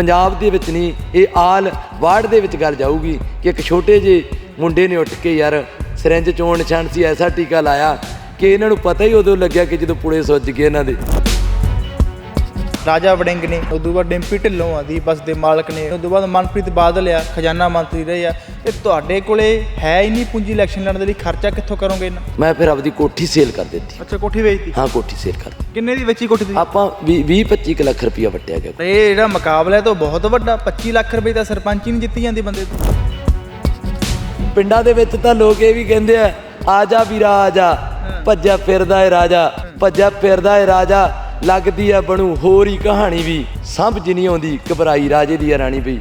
ਪੰਜਾਬ ਦੇ ਵਿੱਚ ਨਹੀਂ, ਇਹ ਆਲ ਵਾਰਡ ਦੇ ਵਿੱਚ ਗੱਲ ਜਾਊਗੀ ਕਿ ਇੱਕ ਛੋਟੇ ਜਿਹੇ ਮੁੰਡੇ ਨੇ ਉੱਠ ਕੇ ਯਾਰ ਸਿਰੰਜ ਚੋਣ ਨਿਸ਼ਾਨ ਸੀ, ਐਸਾ ਟੀਕਾ ਲਾਇਆ ਕਿ ਇਹਨਾਂ ਨੂੰ ਪਤਾ ਹੀ ਉਦੋਂ ਲੱਗਿਆ ਕਿ ਜਦੋਂ ਪੁੜੇ ਸੁੱਜ ਗਏ ਇਹਨਾਂ ਦੇ। ਰਾਜਾ ਵੜਿੰਗ ਨੇ ਉਦੋਂ ਬਾਅਦ ਡਿੰਪੀ ਢਿੱਲੋਂ ਆ ਦੀ ਬੱਸ ਦੇ ਮਾਲਕ ਨੇ ਉਦੋਂ ਬਾਅਦ ਮਨਪ੍ਰੀਤ ਬਾਦਲ ਆ ਖਜ਼ਾਨਾ ਮੰਤਰੀ ਰਹੇ ਆ। ਤੇ ਤੁਹਾਡੇ ਕੋਲੇ ਹੈ ਹੀ ਨਹੀਂ ਪੂੰਜੀ ਇਲੈਕਸ਼ਨ ਲੜਨ ਦੇ ਲਈ ਖਰਚਾ ਕਿੱਥੋਂ ਕਰੋਗੇ ਇਹਨਾਂ? ਮੈਂ ਫਿਰ ਆਪਦੀ ਕੋਠੀ ਸੇਲ ਕਰ ਦਿੱਤੀ। ਅੱਛਾ ਕੋਠੀ ਵੇਚਤੀ? ਹਾਂ ਕੋਠੀ ਸੇਲ ਕਰ ਦਿੱਤੀ। ਕਿੰਨੇ ਦੀ ਵੇਚੀ ਕੋਠੀ ਦੀ ਆਪਾਂ 20 25 ਕੁ ਲੱਖ ਰੁਪਇਆ ਵਟਿਆ ਗਿਆ। ਤੇ ਇਹ ਜਿਹੜਾ ਮੁਕਾਬਲਾ ਹੈ ਤਾਂ ਬਹੁਤ ਵੱਡਾ 25 ਲੱਖ ਰੁਪਏ ਦਾ ਸਰਪੰਚ ਹੀ ਨਹੀਂ ਜਿੱਤੀ ਜਾਂਦੀ ਬੰਦੇ ਤੋਂ। ਪਿੰਡਾਂ ਦੇ ਵਿੱਚ ਤਾਂ ਲੋਕ ਇਹ ਵੀ ਕਹਿੰਦੇ ਆ ਆ ਜਾ ਵੀਰਾ ਆ ਜਾ। ਭੱਜਾ ਫਿਰਦਾ ਏ ਰਾਜਾ ਭੱਜਾ ਫਿਰਦਾ ਏ ਰਾਜਾ। ਲੱਗਦੀ ਆ ਬਣੂ ਹੋਰ ਹੀ ਕਹਾਣੀ ਵੀ। ਸਮਝ ਨਹੀਂ ਆਉਂਦੀ ਘਬਰਾਈ ਰਾਜੇ ਦੀ ਆ ਰਾਣੀ ਵੀ।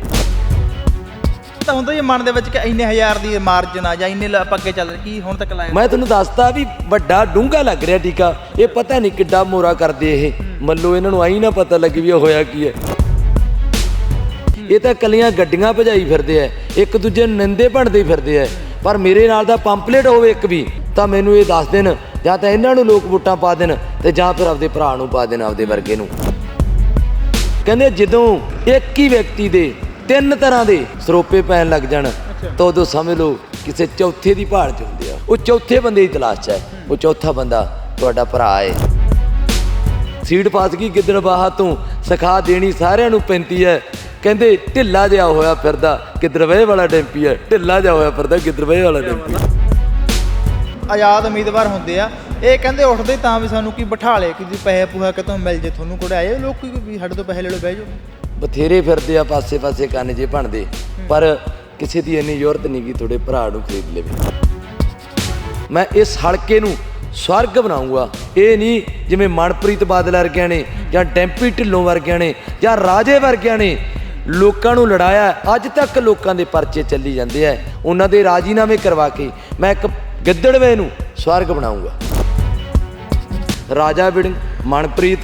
ਤਾਂ ਹੁੰਦਾ ਹੀ ਮਨ ਦੇ ਵਿੱਚ ਕਿ ਇੰਨੇ ਹਜ਼ਾਰ ਦੀ ਮਾਰਜਨ ਆ ਜਾਂ ਇੰਨੇ ਲ- ਆਪਾਂ ਅੱਗੇ ਚੱਲ ਕੀ ਹੁਣ ਤੱਕ ਲਾਇਆ? ਮੈਂ ਤੁਹਾਨੂੰ ਦੱਸਤਾ ਵੀ ਵੱਡਾ ਡੂੰਘਾ ਲੱਗ ਰਿਹਾ ਟੀਕਾ। ਇਹ ਪਤਾ ਨਹੀਂ ਕਿੱਡਾ ਮੋਰਾ ਕਰਦੇ ਇਹ। ਮੱਲੋ ਇਹਨਾਂ ਨੂੰ ਆਈ ਨਾ ਪਤਾ ਲੱਗੇ ਵੀ ਇਹ ਹੋਇਆ ਕੀ ਹੈ। ਇਹ ਤਾਂ ਕੱਲੀਆਂ ਗੱਡੀਆਂ ਭਜਾਈ ਫਿਰਦੇ ਐ ਇੱਕ ਦੂਜੇ ਨੂੰ ਨਿੰਦੇ ਭੰਡਦੇ ਫਿਰਦੇ ਐ ਪਰ ਮੇਰੇ ਨਾਲ ਦਾ ਪੰਪਲੇਟ ਹੋਵੇ ਇੱਕ ਵੀ ਤਾਂ ਮੈਨੂੰ ਇਹ ਦੱਸ ਦੇਣ ਜਾਂ ਤਾਂ ਇਹਨਾਂ ਨੂੰ ਲੋਕ ਵੋਟਾਂ ਪਾ ਦੇਣ ਤੇ ਜਾਂ ਫਿਰ ਆਪਦੇ ਭਰਾ ਨੂੰ ਪਾ ਦੇਣ ਆਪਦੇ ਵਰਗੇ ਨੂੰ। ਕਹਿੰਦੇ ਜਦੋਂ ਇੱਕ ਹੀ ਵਿਅਕਤੀ ਦੇ ਤਿੰਨ ਤਰ੍ਹਾਂ ਦੇ ਸਰੋਪੇ ਪੈਣ ਲੱਗ ਜਾਣ ਤਾਂ ਉਦੋਂ ਸਮਝ ਲਓ ਕਿਸੇ ਚੌਥੇ ਦੀ ਭਾਲ ਚ ਹੁੰਦੇ ਆ। ਉਹ ਚੌਥੇ ਬੰਦੇ ਦੀ ਤਲਾਸ਼ 'ਚ ਹੈ। ਉਹ ਚੌਥਾ ਬੰਦਾ ਤੁਹਾਡਾ ਭਰਾ ਹੈ ਸੀਟ ਪਾਸ ਕੀ ਗਿੱਦੜ ਬਾਹਾ ਤੋਂ ਸਿਖਾ ਦੇਣੀ ਸਾਰਿਆਂ ਨੂੰ ਪੈਂਦੀ ਹੈ। ਕਹਿੰਦੇ ਢਿੱਲਾ ਜਿਹਾ ਹੋਇਆ ਫਿਰਦਾ ਗਿੱਦੜਵੇ ਵਾਲਾ ਡੈਂਪੀ ਹੈ। ਢਿੱਲਾ ਜਿਹਾ ਹੋਇਆ ਫਿਰਦਾ ਗਿੱਦੜਵੇ ਵਾਲਾ ਡੈਂਪੀ ਆਜ਼ਾਦ ਉਮੀਦਵਾਰ ਹੁੰਦੇ ਆ। ਇਹ ਕਹਿੰਦੇ ਉੱਠਦੇ ਤਾਂ ਵੀ ਸਾਨੂੰ ਕੀ ਬਿਠਾ ਲੇ ਕਿ ਜੀ ਪੈਸੇ ਪੂਹਾ ਕਿਤੋਂ ਮਿਲ ਜੇ, ਤੁਹਾਨੂੰ ਕੋਲ ਆਏ। ਲੋਕ ਵੀ ਸਾਡੇ ਤੋਂ ਪੈਸੇ ਲੈ ਲਓ, ਬਹਿ ਜਾਓ। ਬਥੇਰੇ ਫਿਰਦੇ ਆ, ਪਾਸੇ-ਪਾਸੇ ਕੰਨ ਜੇ ਭਣਦੇ ਪਰ ਕਿਸੇ ਦੀ ਇੰਨੀ ਜ਼ਰੂਰਤ ਨਹੀਂ ਕਿ ਤੁਹਾਡੇ ਭਰਾ ਨੂੰ ਖਰੀਦ ਲਵੇ। ਮੈਂ ਇਸ ਹਲਕੇ ਨੂੰ ਸਵਰਗ ਬਣਾਉਂਗਾ। ਇਹ ਨਹੀਂ ਜਿਵੇਂ ਮਨਪ੍ਰੀਤ ਬਾਦਲ ਵਰਗਿਆਂ ਨੇ, ਜਾਂ ਡੈਂਪੀ ਢਿੱਲੋਂ ਵਰਗਿਆਂ ਨੇ, ਜਾਂ ਰਾਜੇ ਵਰਗਿਆਂ ਨੇ ਲੋਕਾਂ ਨੂੰ ਲੜਾਇਆ। ਅੱਜ ਤੱਕ ਲੋਕਾਂ ਦੇ ਪਰਚੇ ਚੱਲੀ ਜਾਂਦੇ ਆ। ਉਹਨਾਂ ਦੇ ਰਾਜੀਨਾਮੇ ਕਰਵਾ ਕੇ ਮੈਂ ਇੱਕ ਗਿੱਦੜਵੇ ਨੂੰ। ਸਵਰਗ ਬਣਾਉਂਗਾ। ਰਾਜਾ ਵਿੜਿੰਗ ਮਨਪ੍ਰੀਤ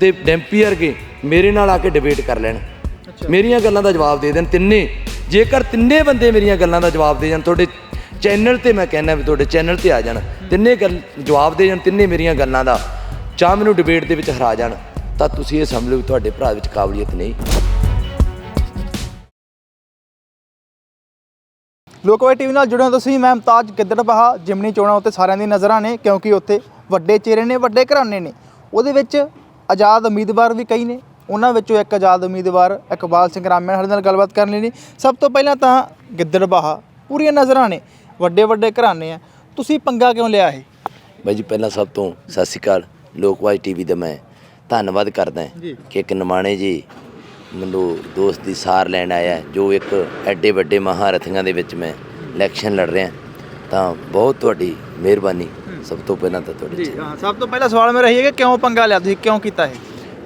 ਤੇ ਡੈਂਪੀ ਵਰਗੇ ਮੇਰੇ ਨਾਲ ਆ ਕੇ ਡਿਬੇਟ ਕਰ ਲੈਣ। ਮੇਰੀਆਂ ਗੱਲਾਂ ਦਾ ਜਵਾਬ ਦੇ ਦੇਣ ਤਿੰਨੇ। ਜੇਕਰ ਤਿੰਨੇ ਬੰਦੇ ਮੇਰੀਆਂ ਗੱਲਾਂ ਦਾ ਜਵਾਬ ਦੇ ਜਾਣ ਤੁਹਾਡੇ ਚੈਨਲ ਤੇ ਮੈਂ ਕਹਿੰਦਾ ਵੀ ਤੁਹਾਡੇ ਚੈਨਲ ਤੇ ਆ ਜਾਣ। ਤਿੰਨੇ ਗੱਲ ਜਵਾਬ ਦੇ ਜਾਣ ਤਿੰਨੇ ਮੇਰੀਆਂ ਗੱਲਾਂ ਦਾ। ਚਾਹ ਮੈਨੂੰ ਡਿਬੇਟ ਦੇ ਵਿੱਚ ਹਰਾ ਜਾਣ। ਤਾਂ ਤੁਸੀਂ ਇਹ ਸਮਝ ਲਓ ਵੀ ਤੁਹਾਡੇ ਭਰਾ ਵਿੱਚ ਕਾਬਲੀਅਤ ਨਹੀਂ। ਲੋਕਵਾਈ ਟੀਵੀ ਨਾਲ ਜੁੜੇ ਹੋ ਤੁਸੀਂ ਮੈਂ ਮੁਮਤਾਜ ਗਿੱਦੜਬਾਹਾ ਜਿਮਨੀ ਚੋਣਾਂ ਉੱਤੇ ਸਾਰਿਆਂ ਦੀ ਨਜ਼ਰਾਂ ਨੇ ਕਿਉਂਕਿ ਉੱਥੇ ਵੱਡੇ ਚਿਹਰੇ ਨੇ ਵੱਡੇ ਘਰਾਣੇ ਨੇ। ਉਹਦੇ ਵਿੱਚ ਆਜ਼ਾਦ ਉਮੀਦਵਾਰ ਵੀ ਕਈ ਨੇ ਉਹਨਾਂ ਵਿੱਚੋਂ ਇੱਕ ਆਜ਼ਾਦ ਉਮੀਦਵਾਰ ਇਕਬਾਲ ਸਿੰਘ ਰਾਮਿਆਂ ਸਾਡੇ ਨਾਲ ਗੱਲਬਾਤ ਕਰਨ ਲਈ ਨੇ ਸਭ ਤੋਂ ਪਹਿਲਾਂ ਤਾਂ ਗਿੱਦੜਬਾਹਾ ਪੂਰੀਆਂ ਨਜ਼ਰਾਂ ਨੇ ਵੱਡੇ ਵੱਡੇ ਘਰਾਣੇ ਆ। ਤੁਸੀਂ ਪੰਗਾ ਕਿਉਂ ਲਿਆ ਇਹ? ਬਾਈ ਜੀ ਪਹਿਲਾਂ ਸਭ ਤੋਂ ਸਤਿ ਸ਼੍ਰੀ ਅਕਾਲ ਲੋਕਵਾਈ ਟੀਵੀ ਦਾ ਮੈਂ ਧੰਨਵਾਦ ਕਰਦਾ। ਕਿ ਇੱਕ ਨਿਮਾਣੇ ਜੀ ਮੈਨੂੰ ਦੋਸਤ ਦੀ ਸਾਰ ਲੈਣ ਆਇਆ ਜੋ ਇੱਕ ਐਡੇ ਵੱਡੇ ਮਹਾਰਥੀਆਂ ਦੇ ਵਿੱਚ ਮੈਂ ਇਲੈਕਸ਼ਨ ਲੜ ਰਿਹਾ ਤਾਂ ਬਹੁਤ ਤੁਹਾਡੀ ਮਿਹਰਬਾਨੀ। ਸਭ ਤੋਂ ਪਹਿਲਾਂ ਤਾਂ ਤੁਹਾਡੀ ਜੀ ਹਾਂ ਸਭ ਤੋਂ ਪਹਿਲਾ ਸਵਾਲ ਮੇਰਾ ਇਹ ਹੈ ਕਿ ਕਿਉਂ ਪੰਗਾ ਲਿਆ? ਤੁਸੀਂ ਕਿਉਂ ਕੀਤਾ ਇਹ?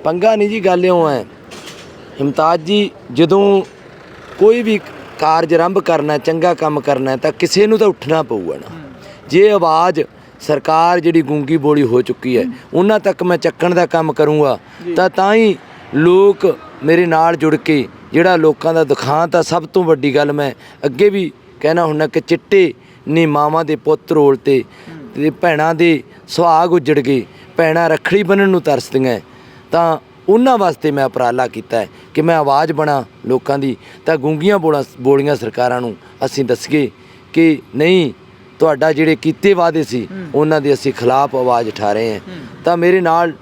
ਪੰਗਾ ਨਹੀਂ ਜੀ ਗੱਲ ਇਉਂ ਹੈ। ਹਿਮਤਾਜ ਜੀ ਜਦੋਂ ਕੋਈ ਵੀ ਕਾਰਜ ਆਰੰਭ ਕਰਨਾ ਚੰਗਾ ਕੰਮ ਕਰਨਾ ਤਾਂ ਕਿਸੇ ਨੂੰ ਤਾਂ ਉੱਠਣਾ ਪਊਗਾ ਨਾ। ਜੇ ਆਵਾਜ਼ ਸਰਕਾਰ ਜਿਹੜੀ ਗੂੰਗੀ ਬੋਲੀ ਹੋ ਚੁੱਕੀ ਹੈ ਉਹਨਾਂ ਤੱਕ ਮੈਂ ਚੱਕਣ ਦਾ ਕੰਮ ਕਰੂੰਗਾ ਤਾਂ ਤਾਂ ਹੀ ਲੋਕ ਮੇਰੇ ਨਾਲ ਜੁੜ ਕੇ ਜਿਹੜਾ ਲੋਕਾਂ ਦਾ ਦੁਖਾਂਤ ਆ ਸਭ ਤੋਂ ਵੱਡੀ ਗੱਲ ਮੈਂ ਅੱਗੇ ਵੀ ਕਹਿਣਾ ਹੁੰਦਾ ਕਿ ਚਿੱਟੇ ਨੀ ਮਾਵਾਂ ਦੇ ਪੁੱਤ ਰੋਲ ਤੇ ਤੇ ਭੈਣਾਂ ਦੇ ਸੁਹਾਗ ਉਜੜ ਗਏ ਭੈਣਾਂ ਰੱਖੜੀ ਬੰਨਣ ਨੂੰ ਤਰਸਦੀਆਂ। ਤਾਂ ਉਹਨਾਂ ਵਾਸਤੇ ਮੈਂ ਉਪਰਾਲਾ ਕੀਤਾ ਕਿ ਮੈਂ ਆਵਾਜ਼ ਬਣਾ ਲੋਕਾਂ ਦੀ। ਤਾਂ ਗੂੰਗੀਆਂ ਬੋਲਾਂ ਬੋਲੀਆਂ ਸਰਕਾਰਾਂ ਨੂੰ ਅਸੀਂ ਦੱਸੀਏ ਕਿ ਨਹੀਂ ਤੁਹਾਡਾ ਜਿਹੜੇ ਕੀਤੇ ਵਾਅਦੇ ਸੀ ਉਹਨਾਂ ਦੇ ਅਸੀਂ ਖਿਲਾਫ ਆਵਾਜ਼ ਉਠਾ ਰਹੇ ਹਾਂ। ਤਾਂ ਮੇਰੇ ਨਾਲ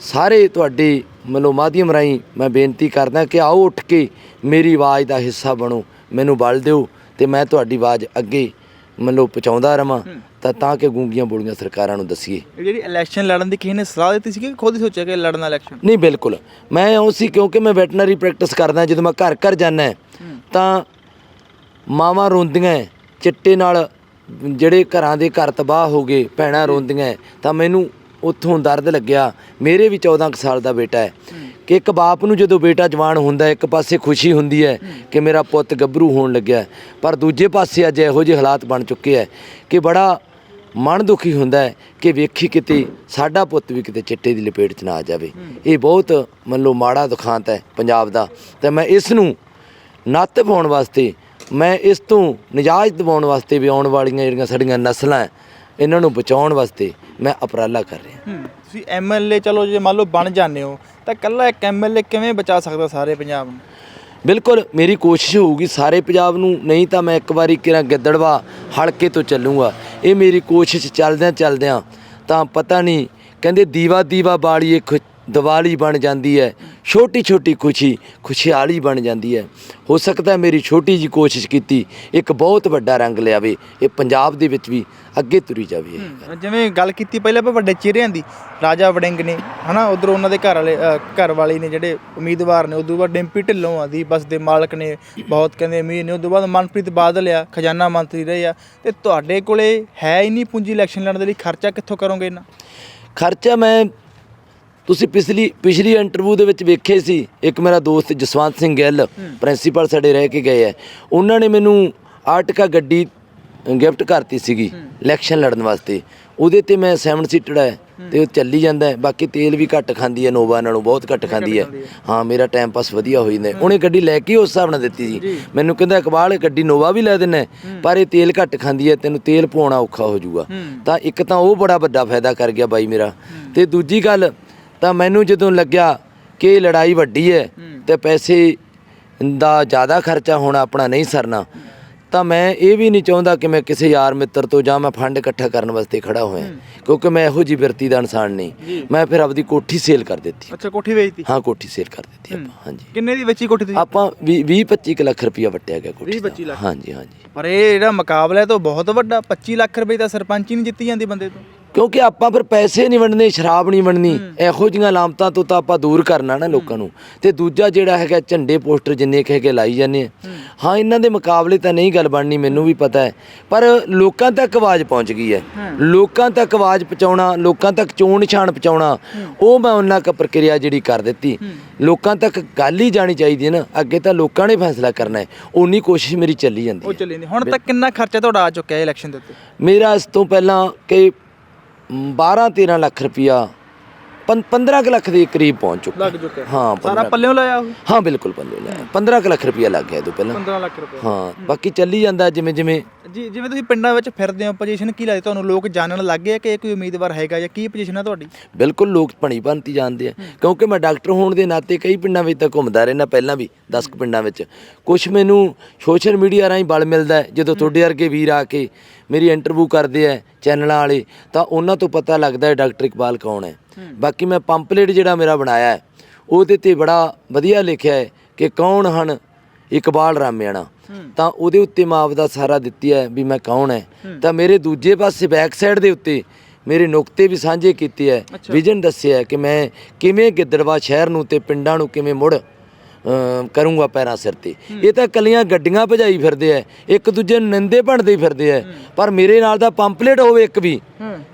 ਸਾਰੇ ਤੁਹਾਡੇ ਮਨੋ ਮਾਧਿਅਮ ਰਾਹੀਂ ਮੈਂ ਬੇਨਤੀ ਕਰਦਾ ਕਿ ਆਓ ਉੱਠ ਕੇ ਮੇਰੀ ਆਵਾਜ਼ ਦਾ ਹਿੱਸਾ ਬਣੋ ਮੈਨੂੰ ਬਲ ਦਿਓ ਤੇ ਮੈਂ ਤੁਹਾਡੀ ਆਵਾਜ਼ ਅੱਗੇ ਮਨੋ ਪਹੁੰਚਾਉਂਦਾ ਰਵਾਂ ਤਾਂ ਤਾਂ ਕਿ ਗੂੰਗੀਆਂ ਬੋਲੀਆਂ ਸਰਕਾਰਾਂ ਨੂੰ ਦੱਸੀਏ। ਜਿਹੜੀ ਇਲੈਕਸ਼ਨ ਲੜਨ ਦੀ ਕਿਸੇ ਨੇ ਸਲਾਹ ਦਿੱਤੀ ਸੀ ਕਿ ਖੁਦ ਹੀ ਸੋਚਿਆ ਕਿ ਲੜਨਾ ਇਲੈਕਸ਼ਨ ਨਹੀਂ ਬਿਲਕੁਲ। ਮੈਂ ਉਹ ਸੀ ਕਿਉਂਕਿ ਮੈਂ ਵੈਟਰਨਰੀ ਪ੍ਰੈਕਟਿਸ ਕਰਦਾ ਜਦੋਂ ਮੈਂ ਘਰ ਘਰ ਜਾਂਦਾ ਤਾਂ ਮਾਵਾਂ ਰੋਂਦੀਆਂ ਚਿੱਟੇ ਨਾਲ ਜਿਹੜੇ ਘਰਾਂ ਦੇ ਘਰ ਤਬਾਹ ਹੋ ਗਏ ਭੈਣਾਂ ਰੋਂਦੀਆਂ ਤਾਂ ਮੈਨੂੰ ਉੱਥੋਂ ਦਰਦ ਲੱਗਿਆ। ਮੇਰੇ ਵੀ 14 ਕੁ ਸਾਲ ਦਾ ਬੇਟਾ ਹੈ। ਕਿ ਇੱਕ ਬਾਪ ਨੂੰ ਜਦੋਂ ਬੇਟਾ ਜਵਾਨ ਹੁੰਦਾ ਹੈ, ਇੱਕ ਪਾਸੇ ਖੁਸ਼ੀ ਹੁੰਦੀ ਹੈ ਕਿ ਮੇਰਾ ਪੁੱਤ ਗੱਭਰੂ ਹੋਣ ਲੱਗਿਆ ਪਰ ਦੂਜੇ ਪਾਸੇ ਅੱਜ ਇਹੋ ਜਿਹੇ ਹਾਲਾਤ ਬਣ ਚੁੱਕੇ ਹੈ ਕਿ ਬੜਾ ਮਨ ਦੁਖੀ ਹੁੰਦਾ ਹੈ ਕਿ ਵੇਖੀ ਕਿਤੇ ਸਾਡਾ ਪੁੱਤ ਵੀ ਕਿਤੇ ਚਿੱਟੇ ਦੀ ਲਪੇਟ 'ਚ ਨਾ ਆ ਜਾਵੇ। ਇਹ ਬਹੁਤ ਮੰਨ ਲਓ ਮਾੜਾ ਦੁਖਾਂਤ ਹੈ ਪੰਜਾਬ ਦਾ। ਤੇ ਮੈਂ ਇਸ ਨੂੰ ਨੱਤ ਪਾਉਣ ਵਾਸਤੇ ਮੈਂ ਇਸ ਤੋਂ ਨਿਜਾਤ ਦਿਵਾਉਣ ਵਾਸਤੇ ਵੀ ਆਉਣ ਵਾਲੀਆਂ ਜਿਹੜੀਆਂ ਸਾਡੀਆਂ ਨਸਲਾਂ ਇਹਨਾਂ ਨੂੰ ਬਚਾਉਣ ਵਾਸਤੇ ਮੈਂ ਉਪਰਾਲਾ ਕਰ ਰਿਹਾ। ਤੁਸੀਂ ਐਮਐਲਏ ਚਲੋ ਜੇ ਮੰਨ ਲਓ ਬਣ ਜਾਂਦੇ ਹੋ ਤਾਂ ਕੱਲਾ ਇੱਕ ਐਮਐਲਏ ਕਿਵੇਂ ਬਚਾ ਸਕਦਾ ਸਾਰੇ ਪੰਜਾਬ ਨੂੰ? ਬਿਲਕੁਲ ਮੇਰੀ ਕੋਸ਼ਿਸ਼ ਹੋਊਗੀ ਸਾਰੇ ਪੰਜਾਬ ਨੂੰ ਨਹੀਂ ਤਾਂ ਮੈਂ ਇੱਕ ਵਾਰੀ ਕਿਰਾਂ ਗਿੱਦੜਵਾ ਹਲਕੇ ਤੋਂ ਚੱਲੂਗਾ। ਇਹ ਮੇਰੀ ਕੋਸ਼ਿਸ਼ ਚੱਲਦਿਆਂ ਚੱਲਦਿਆਂ ਤਾਂ ਪਤਾ ਨਹੀਂ ਕਹਿੰਦੇ ਦੀਵਾ ਦੀਵਾ ਬਾਲੀਏ ਖੁ ਦੀਵਾਲੀ ਬਣ ਜਾਂਦੀ ਹੈ ਛੋਟੀ ਛੋਟੀ ਖੁਸ਼ੀ ਖੁਸ਼ਹਾਲੀ ਬਣ ਜਾਂਦੀ ਹੈ ਹੋ ਸਕਦਾ ਮੇਰੀ ਛੋਟੀ ਜੀ ਕੋਸ਼ਿਸ਼ ਕੀਤੀ ਇੱਕ ਬਹੁਤ ਵੱਡਾ ਰੰਗ ਲਿਆਵੇ ਇਹ ਪੰਜਾਬ ਦੇ ਵਿੱਚ ਵੀ ਅੱਗੇ ਤੁਰੀ ਜਾਵੇ ਇਹ। ਜਿਵੇਂ ਗੱਲ ਕੀਤੀ ਪਹਿਲਾਂ ਆਪਾਂ ਵੱਡੇ ਚਿਹਰਿਆਂ ਦੀ ਰਾਜਾ ਵੜਿੰਗ ਨੇ ਹਨਾ ਉਧਰ ਉਹਨਾਂ ਦੇ ਘਰ ਵਾਲੇ ਅ, ਘਰ ਵਾਲੇ ਨੇ ਜਿਹੜੇ ਉਮੀਦਵਾਰ ਨੇ ਉਦੋਂ ਬਾਅਦ ਡਿੰਪੀ ਢਿੱਲੋਂ ਆ ਦੀ ਬਸ ਦੇ ਮਾਲਕ ਨੇ ਬਹੁਤ ਕਹਿੰਦੇ ਅਮੀਰ ਨੇ ਉਦੋਂ ਬਾਅਦ ਮਨਪ੍ਰੀਤ ਬਾਦਲ ਆ ਖਜ਼ਾਨਾ ਮੰਤਰੀ ਰਹੇ ਆ ਤੇ ਤੁਹਾਡੇ ਕੋਲੇ ਹੈ ਹੀ ਨਹੀਂ ਪੂੰਜੀ ਇਲੈਕਸ਼ਨ ਲੜਨ ਦੇ ਲਈ ਖਰਚਾ ਕਿੱਥੋਂ ਕਰੋਗੇ ਇਹਨਾਂ ਖਰਚਾ ਮੈਂ ਤੁਸੀਂ ਪਿਛਲੀ ਪਿਛਲੀ ਇੰਟਰਵਿਊ ਦੇ ਵਿੱਚ ਵੇਖੇ ਸੀ ਇੱਕ ਮੇਰਾ ਦੋਸਤ ਜਸਵੰਤ ਸਿੰਘ ਗਿੱਲ ਪ੍ਰਿੰਸੀਪਲ ਸਾਡੇ ਰਹਿ ਕੇ ਗਏ ਹੈ ਉਹਨਾਂ ਨੇ ਮੈਨੂੰ ਆਰਟਿਕਾ ਗੱਡੀ ਗਿਫਟ ਕਰਤੀ ਸੀਗੀ ਇਲੈਕਸ਼ਨ ਲੜਨ ਵਾਸਤੇ। ਉਹਦੇ ਤੇ ਮੈਂ 7 ਸੀਟਡ ਹੈ। ਤੇ ਉਹ ਚੱਲੀ ਜਾਂਦਾ ਬਾਕੀ ਤੇਲ ਵੀ ਘੱਟ ਖਾਂਦੀ ਹੈ ਨੋਵਾ ਨਾਲੋਂ ਬਹੁਤ ਘੱਟ ਖਾਂਦੀ ਹੈ। ਹਾਂ। ਮੇਰਾ ਟਾਈਮ ਪਾਸ ਵਧੀਆ ਹੋ। ਜਾਂਦਾ। ਉਹਨੇ ਗੱਡੀ ਲੈ ਕੇ ਉਸ ਹਿਸਾਬ ਨਾਲ ਦਿੱਤੀ ਸੀ। ਮੈਨੂੰ ਕਹਿੰਦਾ ਇਕਬਾਲ ਗੱਡੀ ਨੋਵਾ ਵੀ ਲੈ ਹੈ, ਪਰ ਇਹ ਤੇਲ ਘੱਟ ਖਾਂਦੀ ਹੈ ਤੈਨੂੰ ਤੇਲ ਪਾਉਣਾ ਔਖਾ ਹੋ ਜਾਊਗਾ। ਤਾਂ ਇੱਕ ਤਾਂ ਉਹ ਬੜਾ ਵੱਡਾ ਫਾਇਦਾ ਕਰ ਗਿਆ ਬਾਈ ਮੇਰਾ। ਤੇ ਦੂਜੀ ਗੱਲ ਤਾਂ ਮੈਨੂੰ ਜਦੋਂ ਲੱਗਿਆ ਕਿ ਇਹ ਲੜਾਈ ਵੱਡੀ ਹੈ ਤੇ ਪੈਸੇ ਦਾ ਜ਼ਿਆਦਾ ਖਰਚਾ ਹੋਣਾ ਆਪਣਾ ਨਹੀਂ ਸਰਨਾ ਤਾਂ ਮੈਂ ਇਹ ਵੀ ਨਹੀਂ ਚਾਹੁੰਦਾ ਕਿ ਮੈਂ ਕਿਸੇ ਯਾਰ ਮਿੱਤਰ ਤੋਂ ਜਾਂ ਮੈਂ ਫੰਡ ਇਕੱਠਾ ਕਰਨ ਵਾਸਤੇ ਖੜਾ ਹੋਇਆ ਕਿਉਂਕਿ ਮੈਂ ਇਹੋ ਜਿਹੀ ਬਿਰਤੀ ਦਾ ਇਨਸਾਨ ਨਹੀਂ। ਮੈਂ ਫਿਰ ਆਪਦੀ ਕੋਠੀ ਸੇਲ ਕਰ ਦਿੱਤੀ। ਅੱਛਾ ਕੋਠੀ ਵੇਚਤੀ? ਹਾਂ ਕੋਠੀ ਸੇਲ ਕਰ ਦਿੱਤੀ ਆਪਾਂ ਹਾਂਜੀ। ਕਿੰਨੇ ਦੀ ਵੇਚੀ ਕੋਠੀ ਤੁਸੀਂ? ਆਪਾਂ 20 25 ਲੱਖ ਰੁਪਇਆ ਵਟਿਆ ਗਿਆ ਕੋਠੀ 20 ਦਾ। 25 ਲੱਖ। ਹਾਂਜੀ ਹਾਂਜੀ। ਪਰ ਇਹ ਜਿਹੜਾ ਮੁਕਾਬਲਾ ਹੈ ਤਾਂ ਬਹੁਤ ਵੱਡਾ 25 ਲੱਖ ਰੁਪਏ ਦਾ ਸਰਪੰਚ ਹੀ ਨਹੀਂ ਜਿੱਤੀ ਜਾਂਦੀ ਬੰਦੇ ਤੋਂ। ਕਿਉਂਕਿ ਆਪਾਂ ਫਿਰ ਪੈਸੇ ਨਹੀਂ ਵੰਡਣੇ ਸ਼ਰਾਬ ਨਹੀਂ ਵੰਡਣੀ। ਇਹੋ ਜੀਆਂ ਲਾਮਤਾਂ ਤੋਂ ਤਾਂ ਆਪਾਂ ਦੂਰ ਕਰਨਾ ਨਾ ਲੋਕਾਂ ਨੂੰ। ਤੇ ਦੂਜਾ ਜਿਹੜਾ ਹੈਗਾ ਝੰਡੇ ਪੋਸਟਰ ਜਿੰਨੇ ਕੁ ਹੈਗੇ ਲਾਈ ਜਾਂਦੇ ਆ। ਹਾਂ। ਇਹਨਾਂ ਦੇ ਮੁਕਾਬਲੇ ਤਾਂ ਨਹੀਂ ਗੱਲ ਬਣਨੀ ਮੈਨੂੰ ਵੀ ਪਤਾ ਹੈ। ਪਰ ਲੋਕਾਂ ਤੱਕ ਆਵਾਜ਼ ਪਹੁੰਚ ਗਈ ਹੈ। ਲੋਕਾਂ ਤੱਕ ਆਵਾਜ਼ ਪਹੁੰਚਾਉਣਾ ਲੋਕਾਂ ਤੱਕ ਚੋਣ ਨਿਸ਼ਾਨ ਪਹੁੰਚਾਉਣਾ ਉਹ ਮੈਂ ਉਹਨਾਂ ਕ ਪ੍ਰਕਿਰਿਆ ਜਿਹੜੀ ਕਰ ਦਿੱਤੀ। ਲੋਕਾਂ ਤੱਕ ਗੱਲ ਹੀ ਜਾਣੀ ਚਾਹੀਦੀ ਹੈ ਨਾ। ਅੱਗੇ ਤਾਂ ਲੋਕਾਂ ਨੇ ਫੈਸਲਾ ਕਰਨਾ ਹੈ। ਉਨੀ ਕੋਸ਼ਿਸ਼ ਮੇਰੀ ਚੱਲੀ ਜਾਂਦੀ ਉਹ ਹੈ। ਚੱਲੀ ਹੁਣ ਤੱਕ ਕਿੰਨਾ ਖਰਚਾ ਤੁਹਾਡਾ ਆ ਚੁੱਕਿਆ ਹੈ ਇਲੈਕਸ਼ਨ ਦੇ ਉੱਤੇ? ਮੇਰਾ ਇਸ ਤੋਂ ਪਹਿਲਾਂ ਕਿ 12 13 ਲੱਖ ਰੁਪਈਆ 15 ਕੁ ਲੱਖ ਦੇ ਕਰੀਬ ਪਹੁੰਚ ਚੁੱਕਾ। ਲੱਗ ਚੁੱਕਿਆ ਹਾਂ। ਸਾਰਾ 15 ਪੱਲਿਓਂ ਲਾਇਆ ਉਹ? ਹਾਂ ਬਿਲਕੁਲ ਪੰਦੇ ਲੈ 15 ਕੁ ਲੱਖ ਰੁਪਇਆ ਲੱਗ ਗਿਆ ਇਹ ਤੋਂ ਪਹਿਲਾਂ। 15 ਲੱਖ ਰੁਪਏ ਹਾਂ ਬਾਕੀ ਚੱਲੀ ਜਾਂਦਾ ਜਿਵੇਂ ਜਿਵੇਂ। ਜੀ ਜਿਵੇਂ ਤੁਸੀਂ ਪਿੰਡਾਂ ਵਿੱਚ ਫਿਰਦੇ ਹੋ ਪੋਜੀਸ਼ਨ ਕੀ ਲੱਗਦੀ ਤੁਹਾਨੂੰ? ਲੋਕ ਜਾਣਨ ਲੱਗ ਗਏ ਕਿ ਇਹ ਕੋਈ ਉਮੀਦਵਾਰ ਹੈਗਾ ਜਾਂ ਕੀ ਪੋਜੀਸ਼ਨ ਹੈ ਤੁਹਾਡੀ? ਬਿਲਕੁਲ ਲੋਕ ਭਣੀ ਭੰਤੀ ਜਾਣਦੇ ਆ। ਕਿਉਂਕਿ ਮੈਂ ਡਾਕਟਰ ਹੋਣ ਦੇ ਨਾਤੇ ਕਈ ਪਿੰਡਾਂ ਵਿੱਚ ਤਾਂ ਘੁੰਮਦਾ ਰਹਿਣਾ ਪਹਿਲਾਂ ਵੀ 10 ਕੁ ਪਿੰਡਾਂ ਵਿੱਚ। ਕੁਝ ਮੈਨੂੰ ਸੋਸ਼ਲ ਮੀਡੀਆ ਰਾਹੀਂ ਬਲ ਮਿਲਦਾ ਜਦੋਂ ਤੁਹਾਡੇ ਵਰਗੇ ਵੀਰ ਆ ਕੇ ਮੇਰੀ ਇੰਟਰਵਿਊ ਕਰਦੇ ਆ ਚੈਨਲਾਂ ਵਾਲੇ ਤਾਂ ਉਹਨਾਂ ਤੋਂ ਪਤਾ ਲੱਗਦਾ ਹੈ ਡਾਕਟਰ ਇਕਬਾਲ ਕੌਣ ਹੈ। ਬਾਕੀ ਮੈਂ ਪੰਪਲੇਟ ਜਿਹੜਾ ਮੇਰਾ ਬਣਾਇਆ ਹੈ ਉਹਦੇ ਤੇ ਬੜਾ ਵਧੀਆ ਲਿਖਿਆ ਹੈ ਕਿ ਕੌਣ ਹਨ ਇਕਬਾਲ ਰਾਮਿਆਣਾ। ਤਾਂ ਉਹਦੇ ਉੱਤੇ ਮੈਂ ਆਪਦਾ ਸਾਰਾ ਦਿੱਤੀ ਹੈ ਵੀ ਮੈਂ ਕੌਣ ਹੈ। ਤਾਂ ਮੇਰੇ ਦੂਜੇ ਪਾਸੇ ਬੈਕ ਸਾਈਡ ਦੇ ਉੱਤੇ ਮੇਰੇ ਨੁਕਤੇ ਵੀ ਸਾਂਝੇ ਕੀਤੇ ਹੈ। ਵਿਜ਼ਨ ਦੱਸਿਆ ਹੈ ਕਿ ਮੈਂ ਕਿਵੇਂ ਗਿੱਦੜਵਾ ਸ਼ਹਿਰ ਨੂੰ ਤੇ ਪਿੰਡਾਂ ਨੂੰ ਕਿਵੇਂ ਮੁੜ ਕਰੂੰਗਾ ਪੈਰਾਂ ਸਿਰ ਤੇ। ਇਹ ਤਾਂ ਕੱਲੀਆਂ ਗੱਡੀਆਂ ਭਜਾਈ ਫਿਰਦੇ ਐ ਇੱਕ ਦੂਜੇ ਨੂੰ ਨਿੰਦੇ ਭੰਡਦੇ ਫਿਰਦੇ ਐ ਪਰ ਮੇਰੇ ਨਾਲ ਦਾ ਪੰਪਲੇਟ ਹੋਵੇ ਇੱਕ ਵੀ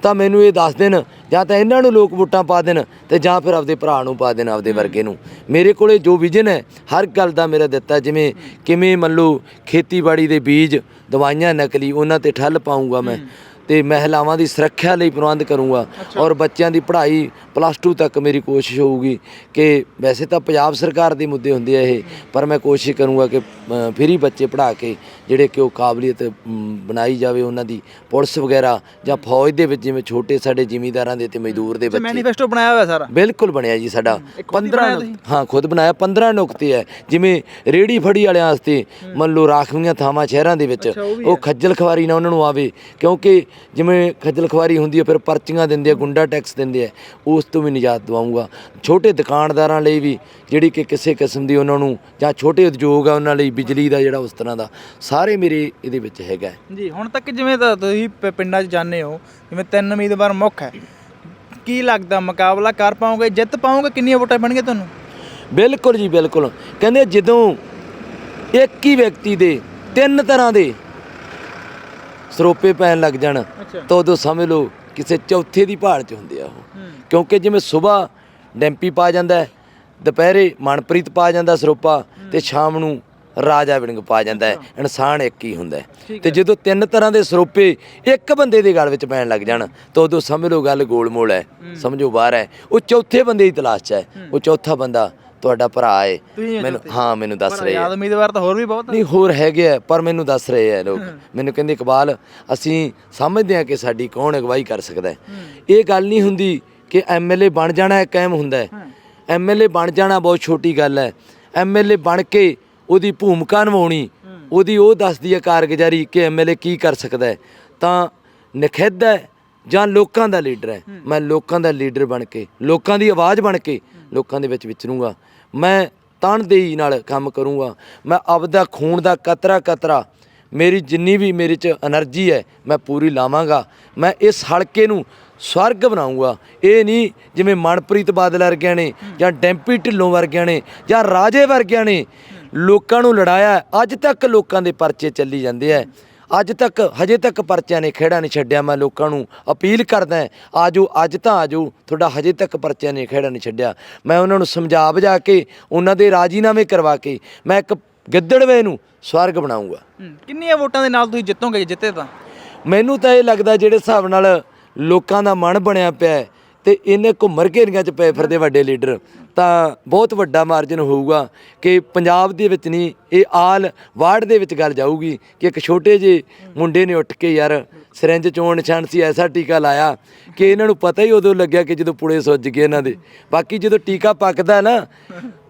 ਤਾਂ ਮੈਨੂੰ ਇਹ ਦੱਸ ਦੇਣ, ਜਾਂ ਤਾਂ ਇਹਨਾਂ ਨੂੰ ਲੋਕ ਵੋਟਾਂ ਪਾ ਦੇਣ ਤੇ ਜਾਂ ਫਿਰ ਆਪਦੇ ਭਰਾ ਨੂੰ ਪਾ ਦੇਣ ਆਪਦੇ ਵਰਗੇ ਨੂੰ। ਮੇਰੇ ਕੋਲੇ ਜੋ ਵਿਜ਼ਨ ਹੈ, ਹਰ ਗੱਲ ਦਾ ਮੇਰਾ ਦਿੱਤਾ, ਜਿਵੇਂ ਕਿਵੇਂ ਮੰਨ ਲਓ ਖੇਤੀਬਾੜੀ ਦੇ ਬੀਜ, ਦਵਾਈਆਂ ਨਕਲੀ, ਉਹਨਾਂ ਤੇ ਠੱਲ ਪਾਉਂਗਾ ਮੈਂ। ਤੇ ਮਹਿਲਾਵਾਂ ਦੀ ਸੁਰੱਖਿਆ ਲਈ ਪ੍ਰਬੰਧ ਕਰੂੰਗਾ। ਔਰ ਬੱਚਿਆਂ ਦੀ ਪੜ੍ਹਾਈ ਪਲੱਸ 2 ਤੱਕ ਮੇਰੀ ਕੋਸ਼ਿਸ਼ ਹੋਊਗੀ ਕਿ ਵੈਸੇ ਤਾਂ ਪੰਜਾਬ ਸਰਕਾਰ ਦੇ ਮੁੱਦੇ ਹੁੰਦੇ ਆ ਇਹ ਪਰ ਮੈਂ ਕੋਸ਼ਿਸ਼ ਕਰੂੰਗਾ ਕਿ ਫਰੀ ਬੱਚੇ ਪੜ੍ਹਾ ਕੇ ਜਿਹੜੇ ਕਿ ਉਹ ਕਾਬਲੀਅਤ ਬਣਾਈ ਜਾਵੇ ਉਹਨਾਂ ਦੀ ਪੁਲਿਸ ਵਗੈਰਾ ਜਾਂ ਫੌਜ ਦੇ ਵਿੱਚ ਜਿਵੇਂ ਛੋਟੇ ਸਾਡੇ ਜ਼ਿਮੀਂਦਾਰਾਂ ਦੇ ਤੇ ਮਜ਼ਦੂਰ ਦੇ ਬੱਚੇ। ਮੈਨੀਫੈਸਟੋ ਬਣਾਇਆ ਹੋਇਆ ਸਾਰਾ? ਬਿਲਕੁਲ ਬਣਿਆ ਜੀ ਸਾਡਾ। ਇਹ ਖੁਦ ਹੀ 15 ਬਣਾਇਆ ਨੁਕ- ਹਾਂ ਖੁਦ ਬਣਾਇਆ 15 ਨੁਕਤੇ ਹੈ ਜਿਵੇਂ ਰੇੜੀ ਫੜੀ ਵਾਲਿਆਂ ਵਾਸਤੇ ਮੰਨ ਲਓ ਰਾਖਵੀਆਂ ਥਾਵਾਂ ਸ਼ਹਿਰਾਂ ਦੇ ਵਿੱਚ ਉਹ ਖੱਜਲ ਖਵਾਰੀ ਨਾ ਉਹਨਾਂ ਨੂੰ ਆਵੇ ਕਿਉਂਕਿ ਜਿਵੇਂ ਖੱਜਲ ਖਵਾਰੀ ਹੁੰਦੀ ਹੈ ਫਿਰ ਪਰਚੀਆਂ ਦਿੰਦੇ ਆ ਗੁੰਡਾ ਟੈਕਸ ਦਿੰਦੇ ਆ ਉਸ ਤੋਂ ਵੀ ਨਿਜਾਤ ਦਿਵਾਉਂਗਾ ਛੋਟੇ ਦੁਕਾਨਦਾਰਾਂ ਲਈ ਵੀ ਜਿਹੜੀ ਕਿ ਕਿਸੇ ਕਿਸਮ ਦੀ ਉਹਨਾਂ ਨੂੰ ਜਾਂ ਛੋਟੇ ਉਦਯੋਗ ਆ ਉਹਨਾਂ ਲਈ ਬਿਜਲੀ ਦਾ ਜਿਹੜਾ ਉਸ ਤਰ੍ਹਾਂ ਦਾ ਸਾਰੇ ਮੇਰੇ ਇਹਦੇ ਵਿੱਚ ਹੈਗਾ। ਜੀ ਹੁਣ ਤੱਕ ਜਿਵੇਂ ਤਾਂ ਤੁਸੀਂ ਪਿੰਡਾਂ 'ਚ ਜਾਂਦੇ ਹੋ ਜਿਵੇਂ ਤਿੰਨ ਉਮੀਦਵਾਰ ਮੁੱਖ ਹੈ ਕੀ ਲੱਗਦਾ ਮੁਕਾਬਲਾ ਕਰ ਪਾਓਗੇ ਜਿੱਤ ਪਾਓਗੇ ਕਿੰਨੀਆਂ ਵੋਟਾਂ ਪੈਣਗੀਆਂ ਤੁਹਾਨੂੰ? ਬਿਲਕੁਲ ਜੀ ਬਿਲਕੁਲ। ਕਹਿੰਦੇ ਜਦੋਂ ਇੱਕ ਹੀ ਵਿਅਕਤੀ ਦੇ ਤਿੰਨ ਤਰ੍ਹਾਂ ਦੇ ਸਰੋਪੇ ਪੈਣ ਲੱਗ ਜਾਣ ਤਾਂ ਉਦੋਂ ਸਮਝ ਲਓ ਕਿਸੇ ਚੌਥੇ ਦੀ ਭਾਲ 'ਚ ਹੁੰਦੇ ਆ ਉਹ। ਕਿਉਂਕਿ ਜਿਵੇਂ ਸਵੇਰ ਡੈਂਪੀ ਪਾ ਜਾਂਦਾ ਹੈ ਦੁਪਹਿਰੇ ਮਨਪ੍ਰੀਤ ਪਾ ਜਾਂਦਾ ਸਰੋਪਾ ਤੇ ਸ਼ਾਮ ਨੂੰ ਰਾਜਾ ਵਿੜੰਗ ਪਾ ਜਾਂਦਾ ਹੈ ਇਨਸਾਨ ਇੱਕ ਹੀ ਹੁੰਦਾ ਤੇ ਜਦੋਂ ਤਿੰਨ ਤਰ੍ਹਾਂ ਦੇ ਸਰੋਪੇ ਇੱਕ ਬੰਦੇ ਦੇ ਗਲ ਵਿੱਚ ਪੈਣ ਲੱਗ ਜਾਣ ਤਾਂ ਉਦੋਂ ਸਮਝ ਲਓ ਗੱਲ ਗੋਲਮੋਲ ਹੈ ਸਮਝੋ ਬਾਹਰ ਹੈ। ਉਹ ਚੌਥੇ ਬੰਦੇ ਦੀ ਤਲਾਸ਼ 'ਚ ਹੈ। ਉਹ ਚੌਥਾ ਬੰਦਾ ਤੁਹਾਡਾ ਭਰਾ ਹੈ ਤੁਸੀਂ ਹੋ ਮੈਨੂੰ ਹਾਂ ਮੈਨੂੰ ਦੱਸ ਰਹੇ ਯਾਦ ਆ ਉਮੀਦਵਾਰ ਤਾਂ ਹੋਰ ਵੀ ਬਹੁਤ ਨਹੀਂ ਹੋਰ ਹੈਗੇ ਆ ਪਰ ਮੈਨੂੰ ਦੱਸ ਰਹੇ ਆ ਲੋਕ। ਮੈਨੂੰ ਕਹਿੰਦੇ ਇਕਬਾਲ ਅਸੀਂ ਸਮਝਦੇ ਆ ਕਿ ਸਾਡੀ ਕੌਣ ਅਗਵਾਈ ਕਰ ਸਕਦਾ ਹੈ। ਇਹ ਗੱਲ ਨਹੀਂ ਹੁੰਦੀ ਕਿ ਐਮਐਲਏ ਬਣ ਜਾਣਾ ਇੱਕ ਅਹਿਮ ਹੁੰਦਾ ਹੈ। ਐਮਐਲਏ ਬਣ ਜਾਣਾ ਬਹੁਤ ਛੋਟੀ ਗੱਲ ਹੈ। ਐਮਐਲਏ ਬਣ ਕੇ ਉਹਦੀ ਭੂਮਿਕਾ ਨਿਭਾਉਣੀ ਉਹਦੀ ਉਹ ਦੱਸਦੀ ਹੈ ਕਾਰਗੁਜ਼ਾਰੀ ਕਿ ਐਮਐਲਏ ਕੀ ਕਰ ਸਕਦਾ ਹੈ। ਤਾਂ ਨਖਿੱਧ ਹੈ ਜਾਂ ਲੋਕਾਂ ਦਾ ਲੀਡਰ ਹੈ। ਮੈਂ ਲੋਕਾਂ ਦਾ ਲੀਡਰ ਬਣ ਕੇ ਲੋਕਾਂ ਦੀ ਆਵਾਜ਼ ਬਣ ਕੇ ਲੋਕਾਂ ਦੇ ਵਿੱਚ ਵਿਚਰੂੰਗਾ। ਮੈਂ ਤਨਦੇਹੀ ਨਾਲ ਕੰਮ ਕਰੂੰਗਾ। ਮੈਂ ਆਪਦਾ ਖੂਨ ਦਾ ਕਤਰਾ ਕਤਰਾ, ਮੇਰੀ ਜਿੰਨੀ ਵੀ ਮੇਰੇ 'ਚ એનર્ਜੀ ਹੈ, ਮੈਂ ਪੂਰੀ ਲਾਵਾਂਗਾ। ਮੈਂ ਇਸ ਹਲਕੇ ਨੂੰ ਸਵਰਗ ਬਣਾਉਂਗਾ ਇਹ ਨਹੀਂ ਜਿਵੇਂ ਮਨਪ੍ਰੀਤ ਬਾਦਲ ਵਰਗਿਆਂ ਨੇ ਜਾਂ ਡੈਂਪੀ ਢਿੱਲੋਂ ਵਰਗਿਆਂ ਨੇ ਜਾਂ ਰਾਜੇ ਵਰਗਿਆਂ ਨੇ ਲੋਕਾਂ ਨੂੰ ਲੜਾਇਆ, ਅੱਜ ਤੱਕ ਲੋਕਾਂ ਦੇ ਪਰਚੇ ਚੱਲੀ ਜਾਂਦੇ ਆ। ਅੱਜ ਤੱਕ ਹਜੇ ਤੱਕ ਪਰਚਿਆਂ ਨੇ ਖੇੜਾ ਨਹੀਂ ਛੱਡਿਆ। ਮੈਂ ਲੋਕਾਂ ਨੂੰ ਅਪੀਲ ਕਰਦਾ ਆਜੋ ਅੱਜ ਤਾਂ ਆਜੋ। ਤੁਹਾਡਾ ਹਜੇ ਤੱਕ ਪਰਚਿਆਂ ਨੇ ਖੇੜਾ ਨਹੀਂ ਛੱਡਿਆ। ਮੈਂ ਉਹਨਾਂ ਨੂੰ ਸਮਝਾ ਬੁਝਾ ਕੇ ਉਹਨਾਂ ਦੇ ਰਾਜੀਨਾਮੇ ਕਰਵਾ ਕੇ ਮੈਂ ਇੱਕ ਗਿੱਦੜਵੇ ਨੂੰ ਸਵਰਗ ਬਣਾਉਂਗਾ। ਕਿੰਨੀਆਂ ਵੋਟਾਂ ਦੇ ਨਾਲ ਤੁਸੀਂ ਜਿੱਤੋਗੇ ਜਿੱਤੇ ਤਾਂ? ਮੈਨੂੰ ਤਾਂ ਇਹ ਲੱਗਦਾ ਜਿਹੜੇ ਹਿਸਾਬ ਨਾਲ ਲੋਕਾਂ ਦਾ ਮਨ ਬਣਿਆ ਪਿਆ ਤੇ ਇਹਨੇ ਘੁੰਮਰ ਘੇਰੀਆਂ 'ਚ ਪਏ ਫਿਰਦੇ ਵੱਡੇ ਲੀਡਰ। ਤਾਂ ਬਹੁਤ ਵੱਡਾ ਮਾਰਜਨ ਹੋਊਗਾ ਕਿ ਪੰਜਾਬ ਦੇ ਵਿੱਚ ਨਹੀਂ, ਇਹ ਆਲ ਵਾਰਡ ਦੇ ਵਿੱਚ ਗੱਲ ਜਾਊਗੀ ਕਿ ਇੱਕ ਛੋਟੇ ਜਿਹੇ ਮੁੰਡੇ ਨੇ ਉੱਠ ਕੇ ਯਾਰ ਸਿਰੰਜ ਚੋਣ ਨਿਸ਼ਾਨ ਸੀ, ਐਸਾ ਟੀਕਾ ਲਾਇਆ ਕਿ ਇਹਨਾਂ ਨੂੰ ਪਤਾ ਹੀ ਉਦੋਂ ਲੱਗਿਆ ਕਿ ਜਦੋਂ ਪੁੜੇ ਸੁੱਜ ਗਏ ਇਹਨਾਂ ਦੇ। ਬਾਕੀ ਜਦੋਂ ਟੀਕਾ ਪੱਕਦਾ ਨਾ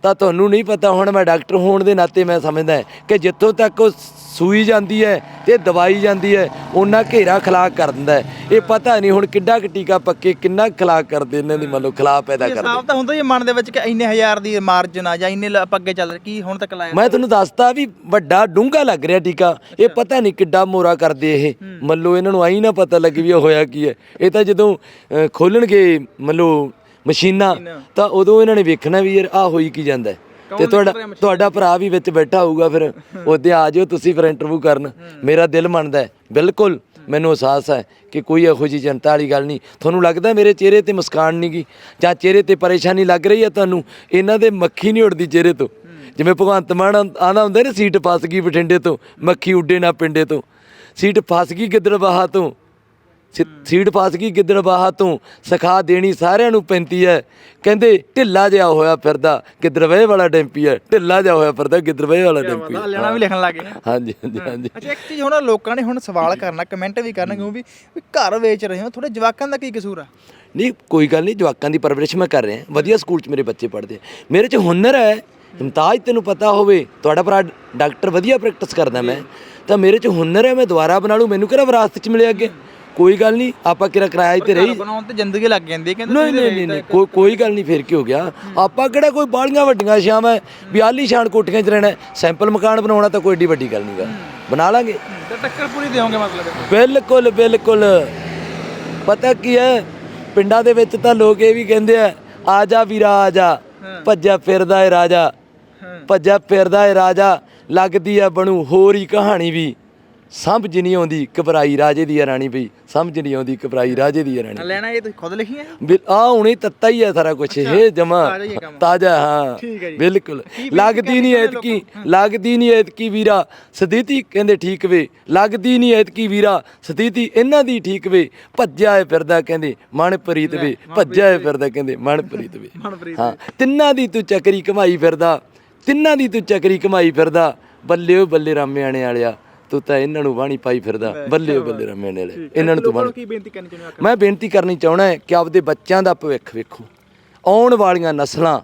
ਤਾਂ ਤੁਹਾਨੂੰ ਨਹੀਂ ਪਤਾ ਹੁਣ ਮੈਂ ਡਾਕਟਰ ਹੋਣ ਦੇ ਨਾਤੇ ਮੈਂ ਸਮਝਦਾ ਕਿ ਜਿੱਥੋਂ ਤੱਕ ਉਹ ਸੂਈ ਜਾਂਦੀ ਹੈ ਤੇ ਦਵਾਈ ਜਾਂਦੀ ਹੈ ਉਹਨਾਂ ਘੇਰਾ ਖਲਾਕ ਕਰ ਦਿੰਦਾ ਇਹ ਪਤਾ ਨਹੀਂ ਹੁਣ ਕਿੱਡਾ ਕੁ ਟੀਕਾ ਪੱਕੇ ਕਿੰਨਾ ਕੁ ਖਲਾਕ ਕਰਦੇ ਇਹਨਾਂ ਦੀ ਮੰਨ ਲਓ ਖਲਾਕ ਪੈਦਾ ਕਰਦੇ। ਹਿਸਾਬ ਤਾਂ ਹੁੰਦਾ ਹੀ ਮਨ ਦੇ ਵਿੱਚ ਕਿ ਇੰਨੇ ਹਜ਼ਾਰ ਦੀ ਮਾਰਜਨ ਆ ਜਾਂ ਇੰਨੇ ਆਪਾਂ ਅੱਗੇ ਚੱਲ ਕੀ ਹੁਣ ਤੱਕ ਲਾਇਆ ਮੈਂ ਤੁਹਾਨੂੰ ਦੱਸਤਾ ਵੀ ਵੱਡਾ ਡੂੰਘਾ ਲੱਗ ਰਿਹਾ ਟੀਕਾ ਇਹ ਪਤਾ ਨਹੀਂ ਕਿੱਡਾ ਮੋਰਾ ਕਰਦੇ ਇਹ। ਮੱਲੋ ਇਹਨਾਂ ਨੂੰ ਆਈ ਨਾ ਪਤਾ ਲੱਗੇ ਵੀ ਹੋਇਆ ਕੀ ਹੈ। ਇਹ ਤਾਂ ਜਦੋਂ ਖੋਲਣਗੇ ਮੱਲੋ ਮਸ਼ੀਨਾਂ ਤਾਂ ਉਦੋਂ ਇਹਨਾਂ ਨੇ ਵੇਖਣਾ ਵੀ ਯਾਰ ਆ ਹੋਈ ਕੀ ਜਾਂਦਾ ਹੈ। ਤੇ ਤੁਹਾਡਾ ਤੁਹਾਡਾ ਭਰਾ ਵੀ ਵਿੱਚ ਬੈਠਾ ਹੋਊਗਾ ਫਿਰ। ਉਹਦੇ ਆ ਜਿਓ ਤੁਸੀਂ ਫਿਰ ਇੰਟਰਵਿਊ ਕਰਨ। ਮੇਰਾ ਦਿਲ ਮੰਨਦਾ ਹੈ। ਬਿਲਕੁਲ ਮੈਨੂੰ ਅਹਿਸਾਸ ਹੈ ਕਿ ਕੋਈ ਇਹੋ ਜਿਹੀ ਜਨਤਾ ਵਾਲੀ ਗੱਲ ਨਹੀਂ। ਤੁਹਾਨੂੰ ਲੱਗਦਾ ਮੇਰੇ ਚਿਹਰੇ ਤੇ ਮੁਸਕਾਨ ਨਹੀਂ ਗੀ ਜਾਂ ਚਿਹਰੇ ਤੇ ਪਰੇਸ਼ਾਨੀ ਲੱਗ ਰਹੀ ਹੈ ਤੁਹਾਨੂੰ? ਇਹਨਾਂ ਦੇ ਮੱਖੀ ਨਹੀਂ ਉੜਦੀ ਚਿਹਰੇ ਤੋਂ। ਜਿਵੇਂ ਭਗਵੰਤ ਮਾਨ ਆਂਦਾ ਹੁੰਦਾ ਨਾ ਸੀਟ ਫਸ ਗਈ ਬਠਿੰਡੇ ਤੋਂ ਮੱਖੀ ਉੱਡੇ ਨਾ ਪਿੰਡੇ ਤੋਂ। ਸੀਟ ਫਸ ਗਈ ਗਿੱਦੜਬਾਹਾ ਤੋਂ। ਸੀ- ਸੀਟ ਫਸ ਗਈ ਗਿੱਦੜਬਾਹਾ ਤੋਂ ਸਿਖਾ ਦੇਣੀ ਸਾਰਿਆਂ ਨੂੰ ਪੈਂਦੀ ਹੈ ਕਹਿੰਦੇ ਢਿੱਲਾ ਜਿਹਾ ਹੋਇਆ ਫਿਰਦਾ ਗਿੱਦੜਵੇ ਵਾਲਾ ਡੈਂਪੀ ਹੈ ਢਿੱਲਾ ਜਿਹਾ ਹੋਇਆ ਫਿਰਦਾ ਗਿੱਦੜਵੇ ਵਾਲਾ ਡੈਂਪੀ ਲੈਣਾ ਵੀ ਲਿਖਣ ਲੱਗੇ ਹਾਂਜੀ ਹਾਂਜੀ ਹਾਂਜੀ। ਅੱਛਾ ਇੱਕ ਚੀਜ਼ ਹੁਣ ਲੋਕਾਂ ਨੇ ਹੁਣ ਸਵਾਲ ਕਰਨਾ ਕਮੈਂਟ ਵੀ ਕਰਨਗੇ ਉਹ ਵੀ ਵੀ ਘਰ ਵੇਚ ਰਹੇ ਹੋ ਤੁਹਾਡੇ ਜਵਾਕਾਂ ਦਾ ਕੀ ਕਸੂਰ ਆ? ਨਹੀਂ ਕੋਈ ਗੱਲ ਨਹੀਂ ਜਵਾਕਾਂ ਦੀ ਪਰਵਰਿਸ਼ ਮੈਂ ਕਰ ਰਿਹਾ। ਵਧੀਆ ਸਕੂਲ 'ਚ ਮੇਰੇ ਬੱਚੇ ਪੜ੍ਹਦੇ ਆ। ਮੇਰੇ 'ਚ ਹੁਨਰ ਹੈ ਇਮਤਾਜ ਤੈਨੂੰ ਪਤਾ ਹੋਵੇ ਤੁਹਾਡਾ ਭਰਾ ਡਾਕਟਰ ਵਧੀਆ ਪ੍ਰੈਕਟਿਸ ਕਰਦਾ ਮੈਂ। ਤਾਂ ਮੇਰੇ 'ਚ ਹੁਨਰ ਹੈ ਮੈਂ ਦੁਬਾਰਾ ਬਣਾ ਲੂ ਮੈਨੂੰ ਕਿਹੜਾ ਵਿਰਾਸਤ 'ਚ ਮਿਲਿਆ ਅੱਗੇ? ਕੋਈ ਗੱਲ ਨਹੀਂ ਆਪਾਂ ਕਿਹੜਾ ਕਿਰਾਇਆ ਤੇ ਰਹੀ ਬਣਾਉਣ ਤੇ ਜ਼ਿੰਦਗੀ ਲੱਗ ਜਾਂਦੀ ਹੈ ਕਹਿੰਦੇ ਨਹੀਂ ਨਹੀਂ ਨਹੀਂ ਕੋਈ ਕੋਈ ਗੱਲ ਨਹੀਂ ਫਿਰ ਕੀ ਹੋ ਗਿਆ? ਆਪਾਂ ਕਿਹੜਾ ਕੋਈ ਬਾਲੀਆਂ ਵੱਡੀਆਂ ਸ਼ਾਮ ਹੈ ਵੀ ਆਲੀ ਸ਼ਾਨ ਕੋਠੀਆਂ 'ਚ ਰਹਿਣਾ। ਸੈਂਪਲ ਮਕਾਨ ਬਣਾਉਣਾ ਤਾਂ ਕੋਈ ਏਡੀ ਵੱਡੀ ਗੱਲ ਨਹੀਂਗਾ ਬਣਾ ਲਾਂਗੇ। ਤੇ ਟੱਕਰ ਪੂਰੀ ਦੇਵੋਗੇ ਮਤਲਬ। ਬਿਲਕੁਲ ਬਿਲਕੁਲ। ਪਤਾ ਕੀ ਹੈ? ਪਿੰਡਾਂ ਦੇ ਵਿੱਚ ਤਾਂ ਲੋਕ ਇਹ ਵੀ ਕਹਿੰਦੇ ਆ ਆ ਜਾ ਵੀਰਾ ਆ ਜਾ। ਭੱਜਿਆ ਫਿਰਦਾ ਏ ਰਾਜਾ। ਭੱਜਿਆ ਫਿਰਦਾ ਏ ਰਾਜਾ। ਲੱਗਦੀ ਆ ਬਣੂ ਹੋਰ ਹੀ ਕਹਾਣੀ ਵੀ। ਸਮਝ ਨਹੀਂ ਆਉਂਦੀ ਘਬਰਾਈ ਰਾਜੇ ਦੀ ਰਾਣੀ ਪਈ ਸਮਝ ਨਹੀਂ ਆਉਂਦੀ ਘਬਰਾਈ ਰਾਜੇ ਦੀ ਰਾਣੀ ਲੈਣਾ ਇਹ ਤੁਸੀਂ ਖੁਦ ਲਿਖੀ ਹੈ ਆ ਹੁਣੇ ਤੱਤਾ ਹੀ ਹੈ ਸਾਰਾ ਕੁਝ ਇਹ ਜਮਾ ਤਾਜ਼ਾ ਹੀ। ਬਿਲਕੁਲ। ਲੱਗਦੀ ਨਹੀਂ ਐਤਕੀ ਲੱਗਦੀ ਨਹੀਂ ਐਤਕੀ ਵੀਰਾ ਸਥਿਤੀ ਕਹਿੰਦੇ ਠੀਕ ਵੇ। ਲੱਗਦੀ ਨਹੀਂ ਐਤਕੀ ਵੀਰਾ ਸਥਿਤੀ ਇਹਨਾਂ ਦੀ ਠੀਕ ਵੇ। ਭੱਜਿਆ ਏ ਫਿਰਦਾ ਕਹਿੰਦੇ ਮਨਪ੍ਰੀਤ ਵੇ। ਭੱਜਿਆ ਏ ਫਿਰਦਾ ਕਹਿੰਦੇ ਮਨਪ੍ਰੀਤ ਵੇ। ਮਨਪ੍ਰੀਤ ਹਾਂ ਤਿੰਨਾਂ ਦੀ ਤੂੰ ਚੱਕਰੀ ਕਮਾਈ ਫਿਰਦਾ ਤਿੰਨਾਂ ਦੀ ਤੂੰ ਚੱਕਰੀ ਕਮਾਈ ਫਿਰਦਾ। ਬੱਲੇ ਓ ਬੱਲੇ ਰਾਮਿਆਣੇ ਵਾਲਿਆ। ਤੂੰ ਤਾਂ ਇਹਨਾਂ ਨੂੰ ਵਾਣੀ ਪਾਈ ਫਿਰਦਾ ਬੱਲੇ ਬੱਲੇ ਰਾਮਿਆਣੇ ਵਾਲੇ ਇਹਨਾਂ ਨੂੰ ਤੂੰ ਵਾਣੀ ਕੀ ਬੇਨਤੀ ਕਰਨੀ ਚਾਹੁੰਦੇ ਮੈਂ ਬੇਨਤੀ ਕਰਨੀ ਚਾਹਣਾ ਹੈ ਕਿ ਆਪਦੇ ਬੱਚਿਆਂ ਦਾ ਭਵਿੱਖ ਵੇਖੋ। ਆਉਣ ਵਾਲੀਆਂ ਨਸਲਾਂ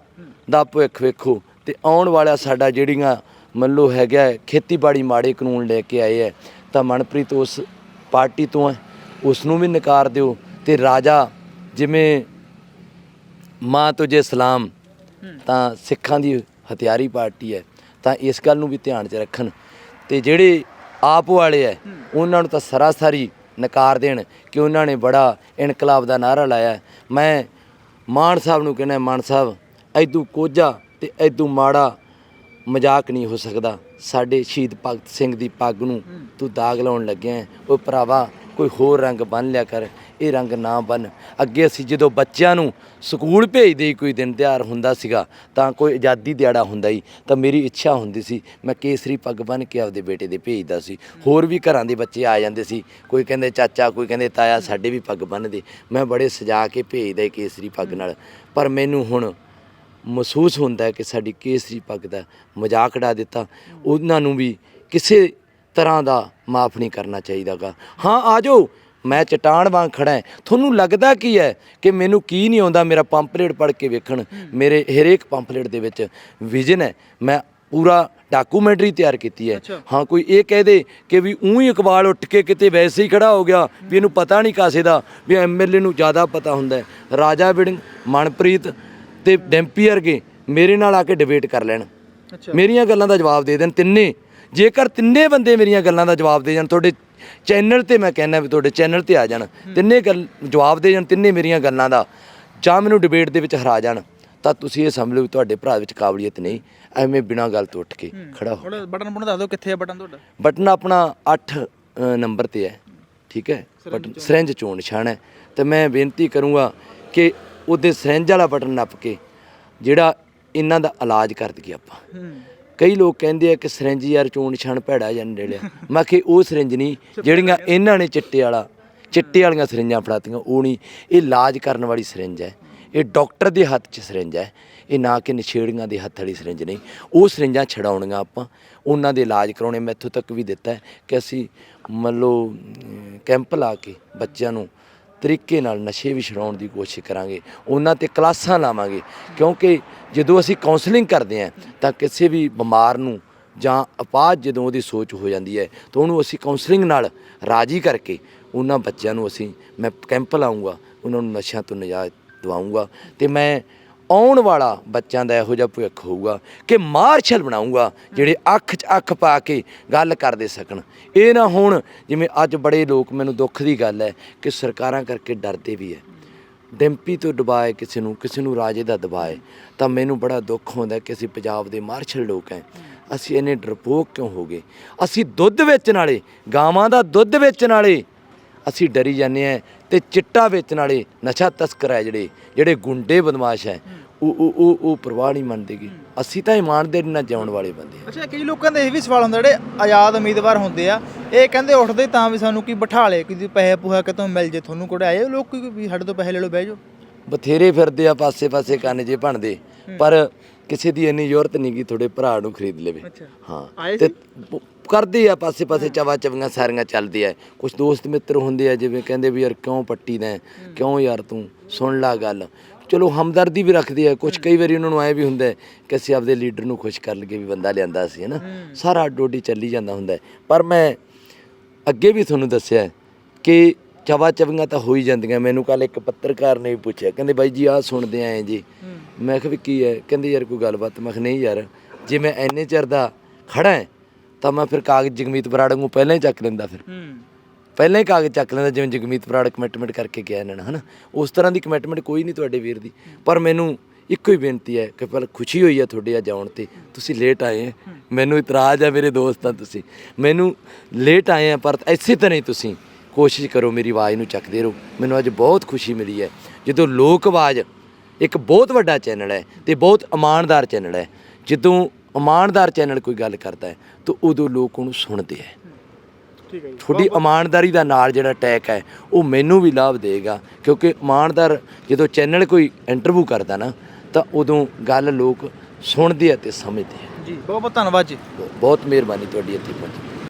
ਦਾ ਭਵਿੱਖ ਵੇਖੋ ਤੇ ਆਉਣ ਵਾਲਾ ਸਾਡਾ ਜਿਹੜੀਆਂ ਮੰਨ ਲਓ ਹੈਗਾ ਖੇਤੀਬਾੜੀ ਮਾੜੇ ਕਾਨੂੰਨ ਲੈ ਕੇ ਆਏ ਹੈ ਤਾਂ ਮਨਪ੍ਰੀਤ ਉਸ ਪਾਰਟੀ ਤੋਂ ਹੈ ਉਸ ਨੂੰ ਵੀ ਨਕਾਰ ਦਿਓ ਤੇ ਰਾਜਾ ਜਿਵੇਂ ਮਾਂ ਤੁਝੇ ਸਲਾਮ ਤਾਂ ਸਿੱਖਾਂ ਦੀ ਹਥਿਆਰੀ ਪਾਰਟੀ ਹੈ ਤਾਂ ਇਸ ਗੱਲ ਨੂੰ ਵੀ ਧਿਆਨ 'ਚ ਰੱਖਣ। ਤੇ ਜਿਹੜੇ ਆਪ ਵਾਲੇ ਹੈ ਉਹਨਾਂ ਨੂੰ ਤਾਂ ਸਰਾਸਰੀ ਨਕਾਰ ਦੇਣ ਕਿ ਉਹਨਾਂ ਨੇ ਬੜਾ ਇਨਕਲਾਬ ਦਾ ਨਾਰਾ ਲਾਇਆ। ਮੈਂ ਮਾਨ ਸਾਹਿਬ ਨੂੰ ਕਹਿੰਦਾ ਮਾਨ ਸਾਹਿਬ ਐਦੂ ਕੋਝਾ ਤੇ ਐਦੂ ਮਾੜਾ ਮਜ਼ਾਕ ਨਹੀਂ ਹੋ ਸਕਦਾ ਸਾਡੇ ਸ਼ਹੀਦ ਭਗਤ ਸਿੰਘ ਦੀ ਪੱਗ ਨੂੰ ਤੂੰ ਦਾਗ ਲਾਉਣ ਲੱਗਿਆ ਹੈ। ਓਏ ਭਰਾਵਾ ਕੋਈ ਹੋਰ ਰੰਗ ਬੰਨ ਲਿਆ ਕਰ, ਇਹ ਰੰਗ ਨਾ ਬੰਨ। ਅੱਗੇ ਅਸੀਂ ਜਦੋਂ ਬੱਚਿਆਂ ਨੂੰ ਸਕੂਲ ਭੇਜਦੇ ਹੀ ਕੋਈ ਦਿਨ ਤਿਉਹਾਰ ਹੁੰਦਾ ਸੀਗਾ, ਤਾਂ ਕੋਈ ਆਜ਼ਾਦੀ ਦਿਹਾੜਾ ਹੁੰਦਾ ਹੀ ਤਾਂ ਮੇਰੀ ਇੱਛਾ ਹੁੰਦੀ ਸੀ, ਮੈਂ ਕੇਸਰੀ ਪੱਗ ਬੰਨ ਕੇ ਆਪਦੇ ਬੇਟੇ ਦੇ ਭੇਜਦਾ ਸੀ। ਹੋਰ ਵੀ ਘਰਾਂ ਦੇ ਬੱਚੇ ਆ ਜਾਂਦੇ ਸੀ, ਕੋਈ ਕਹਿੰਦੇ ਚਾਚਾ, ਕੋਈ ਕਹਿੰਦੇ ਤਾਇਆ, ਸਾਡੇ ਵੀ ਪੱਗ ਬੰਨ ਦੇ। ਮੈਂ ਬੜੇ ਸਜਾ ਕੇ ਭੇਜਦਾ ਸੀ ਕੇਸਰੀ ਪੱਗ ਨਾਲ। ਪਰ ਮੈਨੂੰ ਹੁਣ ਮਹਿਸੂਸ ਹੁੰਦਾ ਕਿ ਸਾਡੀ ਕੇਸਰੀ ਪੱਗ ਦਾ ਮਜ਼ਾਕ ਉਡਾ ਦਿੱਤਾ। ਉਹਨਾਂ ਨੂੰ ਵੀ ਕਿਸੇ ਤਰ੍ਹਾਂ ਦਾ ਮਾਫ ਨਹੀਂ ਕਰਨਾ ਚਾਹੀਦਾਗਾ। ਹਾਂ ਆਜੋ ਮੈਂ ਚਟਾਨ ਵਾਂਗ ਖੜਾ ਹਾਂ ਤੁਹਾਨੂੰ ਲੱਗਦਾ ਕੀ ਹੈ ਕਿ ਮੈਨੂੰ ਕੀ ਨਹੀਂ ਆਉਂਦਾ ਮੇਰਾ ਪੰਪਲੇਟ ਪੜ੍ਹ ਕੇ ਵੇਖਣ? ਮੇਰੇ ਹਰੇਕ ਪੰਪਲੇਟ ਦੇ ਵਿੱਚ ਵਿਜ਼ਨ ਹੈ ਮੈਂ ਪੂਰਾ ਡਾਕੂਮੈਂਟਰੀ ਤਿਆਰ ਕੀਤੀ ਹੈ। ਹਾਂ ਕੋਈ ਇਹ ਕਹਿ ਦੇ ਕਿ ਵੀ ਉਹੀ ਇਕਬਾਲ ਉੱਠ ਕੇ ਕਿਤੇ ਵੈਸੇ ਹੀ ਖੜਾ ਹੋ ਗਿਆ ਵੀ ਇਹਨੂੰ ਪਤਾ ਨਹੀਂ ਕਾਸੇ ਦਾ ਵੀ ਐਮਐਲਏ ਨੂੰ ਜ਼ਿਆਦਾ ਪਤਾ ਹੁੰਦਾ ਹੈ ਰਾਜਾ ਵਿੜਿੰਗ ਮਨਪ੍ਰੀਤ ਤੇ ਡੈਂਪੀ ਵਰਗੇ ਮੇਰੇ ਨਾਲ ਆ ਕੇ ਡਿਬੇਟ ਕਰ ਲੈਣ। ਮੇਰੀਆਂ ਗੱਲਾਂ ਦਾ ਜਵਾਬ ਦੇ ਦੇਣ ਤਿੰਨੇ। ਜੇਕਰ ਤਿੰਨੇ ਬੰਦੇ ਮੇਰੀਆਂ ਗੱਲਾਂ ਦਾ ਜਵਾਬ ਦੇ ਜਾਣ ਤੁਹਾਡੇ ਚੈਨਲ ਤੇ ਮੈਂ ਕਹਿੰਦਾ ਵੀ ਤੁਹਾਡੇ ਚੈਨਲ ਤੇ ਆ ਜਾਣ ਤਿੰਨੇ ਗੱਲ ਜਵਾਬ ਦੇ ਜਾਣ ਤਿੰਨੇ ਮੇਰੀਆਂ ਗੱਲਾਂ ਦਾ ਜਾਂ ਮੈਨੂੰ ਡਿਬੇਟ ਦੇ ਵਿੱਚ ਹਰਾ ਜਾਣ ਤਾਂ ਤੁਸੀਂ ਇਹ ਸਮਝ ਲਓ ਵੀ ਤੁਹਾਡੇ ਭਰਾ ਵਿੱਚ ਕਾਬਲੀਅਤ ਨਹੀਂ ਐਵੇਂ ਬਿਨਾਂ ਗੱਲ ਤੋਂ ਉੱਠ ਕੇ ਖੜਾ ਹੋ। ਥੋੜਾ ਬਟਨ ਬਟਨ ਦੱਸ ਦਿਓ ਕਿੱਥੇ ਹੈ ਬਟਨ ਤੁਹਾਡਾ? ਬਟਨ ਆਪਣਾ 8 ਨੰਬਰ ਤੇ ਹੈ ਠੀਕ ਹੈ? ਬਟਨ ਸਰੰਜ ਚੋਣ ਨਿਸ਼ਾਨ ਹੈ। ਤੇ ਮੈਂ ਬੇਨਤੀ ਕਰੂੰਗਾ ਕਿ ਉਹਦੇ ਸਰੰਜ ਵਾਲਾ ਬਟਨ ਨੱਪ ਕੇ ਜਿਹੜਾ ਇਹਨਾਂ ਦਾ ਇਲਾਜ ਕਰ ਦਈਏ ਆਪਾਂ। ਕਈ ਲੋਕ ਕਹਿੰਦੇ ਆ ਕਿ ਸਰੰਜ ਯਾਰ ਚੋਣ ਨਿਸ਼ਾਨ ਭੈੜਾ ਜਾਂ ਡੇਲਿਆ ਮੈਂ ਕਿ ਉਹ ਸਰੰਜ ਨਹੀਂ, ਜਿਹੜੀਆਂ ਇਹਨਾਂ ਨੇ ਚਿੱਟੇ ਵਾਲਾ, ਚਿੱਟੇ ਵਾਲੀਆਂ ਸਰੰਜਾਂ ਫੜਾਤੀਆਂ, ਉਹ ਨਹੀਂ। ਇਹ ਇਲਾਜ ਕਰਨ ਵਾਲੀ ਸਰੰਜ ਹੈ। ਇਹ ਡਾਕਟਰ ਦੇ ਹੱਥ 'ਚ ਸਰੰਜ ਹੈ। ਇਹ ਨਾ ਕਿ ਨਛੇੜੀਆਂ ਦੇ ਹੱਥ ਵਾਲੀ ਸਰੰਜ ਨਹੀਂ। ਉਹ ਸਰੰਜਾਂ ਛਡਾਉਣੀਆਂ ਆਪਾਂ, ਉਹਨਾਂ ਦੇ ਇਲਾਜ ਕਰਾਉਣੇ। ਮੈਂ ਇੱਥੋਂ ਤੱਕ ਵੀ ਦਿੱਤਾ ਕਿ ਅਸੀਂ ਮੰਨ ਲਓ ਕੈਂਪ ਲਾ ਕੇ ਬੱਚਿਆਂ ਨੂੰ ਤਰੀਕੇ ਨਾਲ ਨਸ਼ੇ ਵੀ ਛਡਾਉਣ ਦੀ ਕੋਸ਼ਿਸ਼ ਕਰਾਂਗੇ, ਉਹਨਾਂ ਤੇ ਕਲਾਸਾਂ ਲਾਵਾਂਗੇ। ਕਿਉਂਕਿ ਜਦੋਂ ਅਸੀਂ ਕਾਉਂਸਲਿੰਗ ਕਰਦੇ ਹਾਂ, ਤਾਂ ਕਿਸੇ ਵੀ ਬਿਮਾਰ ਨੂੰ ਜਾਂ ਅਪਾਹਜ ਜਦੋਂ ਉਹਦੀ ਸੋਚ ਹੋ ਜਾਂਦੀ ਹੈ, ਤਾਂ ਉਹਨੂੰ ਅਸੀਂ ਕਾਉਂਸਲਿੰਗ ਨਾਲ ਰਾਜੀ ਕਰਕੇ ਉਹਨਾਂ ਬੱਚਿਆਂ ਨੂੰ ਅਸੀਂ ਮੈਂ ਕੈਂਪ ਲਾਉਂਗਾ ਉਹਨਾਂ ਨੂੰ ਨਸ਼ਿਆਂ ਤੋਂ ਨਿਜਾਤ ਦਿਵਾਉਂਗਾ ਤੇ ਮੈਂ ਆਉਣ ਵਾਲਾ ਬੱਚਿਆਂ ਦਾ ਇਹੋ ਜਿਹਾ ਭਵਿੱਖ ਹੋਊਗਾ ਕਿ ਮਾਰਸ਼ਲ ਬਣਾਉਂਗਾ ਜਿਹੜੇ ਅੱਖ 'ਚ ਅੱਖ ਪਾ ਕੇ ਗੱਲ ਕਰਦੇ ਸਕਣ। ਇਹ ਨਾ ਹੁਣ, ਜਿਵੇਂ ਅੱਜ ਬੜੇ ਲੋਕ, ਮੈਨੂੰ ਦੁੱਖ ਦੀ ਗੱਲ ਹੈ ਕਿ ਸਰਕਾਰਾਂ ਕਰਕੇ ਡਰਦੇ ਵੀ ਹੈ। ਡੈਂਪੀ ਤੋਂ ਦਬਾਏ ਕਿਸੇ ਨੂੰ ਕਿਸੇ ਨੂੰ ਰਾਜੇ ਦਾ ਦਬਾਏ, ਤਾਂ ਮੈਨੂੰ ਬੜਾ ਦੁੱਖ ਹੁੰਦਾ ਕਿ ਅਸੀਂ ਪੰਜਾਬ ਦੇ ਮਾਰਸ਼ਲ ਲੋਕ ਹੈ। ਅਸੀਂ ਇੰਨੇ ਡਰਪੋਕ ਕਿਉਂ ਹੋ ਗਏ? ਅਸੀਂ ਦੁੱਧ ਵੇਚਣ ਵਾਲੇ, ਗਾਵਾਂ ਦਾ ਦੁੱਧ ਵੇਚਣ ਵਾਲੇ, ਅਸੀਂ ਡਰੀ ਜਾਂਦੇ ਆ ਤੇ ਚਿੱਟਾ ਵੇਚਣ ਵਾਲੇ ਨਸ਼ਾ ਤਸਕਰ ਹੈ ਜਿਹੜੇ ਜਿਹੜੇ ਗੁੰਡੇ ਬਦਮਾਸ਼ ਹੈ ਉਹ ਉਹ ਉਹ ਉਹ ਪਰਵਾਹ ਨਹੀਂ ਮੰਨਦੇਗੇ ਅਸੀਂ ਤਾਂ ਇਮਾਨਦਾਰੀ ਨਾਲ ਜਿਉਣ ਵਾਲੇ ਬੰਦੇ ਹਾਂ। ਅੱਛਾ ਕਈ ਲੋਕਾਂ ਦੇ ਇਹ ਵੀ ਸਵਾਲ ਹੁੰਦਾ ਜਿਹੜੇ ਆਜ਼ਾਦ ਉਮੀਦਵਾਰ ਹੁੰਦੇ ਆ ਇਹ ਕਹਿੰਦੇ ਉੱਠਦੇ ਤਾਂ ਵੀ ਸਾਨੂੰ ਕੀ ਬਿਠਾ ਲੇ ਕਿ ਪੈਸੇ ਪੂਹਾ ਕਿਤੋਂ ਮਿਲ ਜੇ ਤੁਹਾਨੂੰ ਕੋਲ ਆਏ ਲੋਕ ਵੀ ਸਾਡੇ ਤੋਂ ਪੈਸੇ ਲੈ ਲਓ ਬਹਿ ਜਾਓ। ਬਥੇਰੇ ਫਿਰਦੇ ਆ ਪਾਸੇ ਪਾਸੇ ਕੰਨ ਜੇ ਬਣਦੇ ਪਰ ਕਿਸੇ ਦੀ ਇੰਨੀ ਜ਼ਰੂਰਤ ਨਹੀਂ ਕਿ ਤੁਹਾਡੇ ਭਰਾ ਨੂੰ ਖਰੀਦ ਲਵੇ। ਹਾਂ। ਤੇ ਕਰਦੇ ਆ ਪਾਸੇ ਪਾਸੇ ਚਵਾ ਚਵੀਆਂ ਸਾਰੀਆਂ ਚੱਲਦੀ ਆ। ਕੁਝ ਦੋਸਤ ਮਿੱਤਰ ਹੁੰਦੇ ਆ ਜਿਵੇਂ ਕਹਿੰਦੇ ਵੀ ਯਾਰ ਕਿਉਂ ਪੱਟੀ ਦਾ ਕਿਉਂ ਯਾਰ ਤੂੰ? ਸੁਣ ਲਾ ਗੱਲ। ਚਲੋ ਹਮਦਰਦੀ ਵੀ ਰੱਖਦੇ ਆ। ਕੁਝ ਕਈ ਵਾਰੀ ਉਹਨਾਂ ਨੂੰ ਐ ਵੀ ਹੁੰਦਾ ਕਿ ਅਸੀਂ ਆਪਦੇ ਲੀਡਰ ਨੂੰ ਖੁਸ਼ ਕਰ ਲਈਏ ਵੀ ਬੰਦਾ ਲਿਆਂਦਾ ਸੀ ਹੈਨਾ? ਸਾਰਾ ਡੋਡੀ ਚੱਲੀ ਜਾਂਦਾ ਹੁੰਦਾ। ਪਰ ਮੈਂ ਅੱਗੇ ਵੀ ਤੁਹਾਨੂੰ ਦੱਸਿਆ ਕਿ ਚਵਾ ਚਵੀਆਂ ਤਾਂ ਹੋ ਹੀ ਜਾਂਦੀਆਂ। ਮੈਨੂੰ ਕੱਲ ਇੱਕ ਪੱਤਰਕਾਰ ਨੇ ਵੀ ਪੁੱਛਿਆ। ਕਹਿੰਦੇ ਬਾਈ ਜੀ ਆਹ ਸੁਣਦੇ ਆਏ ਜੀ। ਮੈਂ ਕਿਹਾ ਵੀ ਕੀ ਹੈ? ਕਹਿੰਦੇ ਯਾਰ ਕੋਈ ਗੱਲਬਾਤ। ਮੈਂ ਕਿਹਾ ਨਹੀਂ ਯਾਰ ਜੇ ਮੈਂ ਐਨੇ ਚਿਰ ਦਾ ਖੜਾ ਹੈ ਤਾਂ ਮੈਂ ਫਿਰ ਕਾਗਜ਼ ਜਗਮੀਤ ਬਰਾੜ ਨੂੰ ਪਹਿਲਾਂ ਹੀ ਚੱਕ ਲੈਂਦਾ ਫਿਰ। ਹੂੰ। ਪਹਿਲਾਂ ਹੀ ਕਾਗਜ਼ ਚੱਕ ਲੈਂਦਾ ਜਿਵੇਂ ਜਗਮੀਤ ਬਰਾੜ ਕਮਿਟਮੈਂਟ ਕਰਕੇ ਗਿਆ ਇਹਨਾਂ ਨੇ ਹਨਾ? ਉਸ ਤਰ੍ਹਾਂ ਦੀ ਕਮਿਟਮੈਂਟ ਕੋਈ ਨਹੀਂ ਤੁਹਾਡੇ ਵੀਰ ਦੀ। ਪਰ ਮੈਨੂੰ ਇੱਕੋ ਹੀ ਬੇਨਤੀ ਹੈ ਕਿ ਪਹਿਲਾਂ ਖੁਸ਼ੀ ਹੋਈ ਹੈ ਤੁਹਾਡੇ ਅੱਜ ਆਉਣ ਤੇ। ਤੁਸੀਂ ਲੇਟ ਆਏ ਹੈ। ਮੈਨੂੰ ਇਤਰਾਜ਼ ਹੈ ਮੇਰੇ ਦੋਸਤਾਂ ਤੁਸੀਂ। ਮੈਨੂੰ ਲੇਟ ਆਏ ਆ ਪਰ ਇਸੇ ਤਰ੍ਹਾਂ ਹੀ ਤੁਸੀਂ ਕੋਸ਼ਿਸ਼ ਕਰੋ ਮੇਰੀ ਆਵਾਜ਼ ਨੂੰ ਚੱਕਦੇ ਰਹੋ। ਮੈਨੂੰ ਅੱਜ ਬਹੁਤ ਖੁਸ਼ੀ ਮਿਲੀ ਹੈ। ਜਦੋਂ ਲੋਕ ਆਵਾਜ਼ ਇੱਕ ਬਹੁਤ ਵੱਡਾ ਚੈਨਲ ਹੈ ਤੇ ਬਹੁਤ ਇਮਾਨਦਾਰ ਚੈਨਲ ਹੈ। ਜਦੋਂ ਇਮਾਨਦਾਰ ਚੈਨਲ ਕੋਈ ਗੱਲ ਕਰਦਾ ਹੈ ਤਾਂ ਉਦੋਂ ਲੋਕ ਉਹਨੂੰ ਸੁਣਦੇ ਹੈ। ਠੀਕ ਹੈ ਜੀ ਤੁਹਾਡੀ ਇਮਾਨਦਾਰੀ ਦਾ ਨਾਲ ਜਿਹੜਾ ਟੈਕ ਹੈ ਉਹ ਮੈਨੂੰ ਵੀ ਲਾਭ ਦੇਗਾ ਕਿਉਂਕਿ ਇਮਾਨਦਾਰ ਜਦੋਂ ਚੈਨਲ ਕੋਈ ਇੰਟਰਵਿਊ ਕਰਦਾ ਨਾ ਤਾਂ ਉਦੋਂ ਗੱਲ ਲੋਕ ਸੁਣਦੇ ਆ ਤੇ ਸਮਝਦੇ ਆ। ਜੀ ਬਹੁਤ ਬਹੁਤ ਧੰਨਵਾਦ ਜੀ। ਬਹੁਤ ਮਿਹਰਬਾਨੀ ਤੁਹਾਡੀ ਇੱਥੇ ਪਹੁੰਚਣ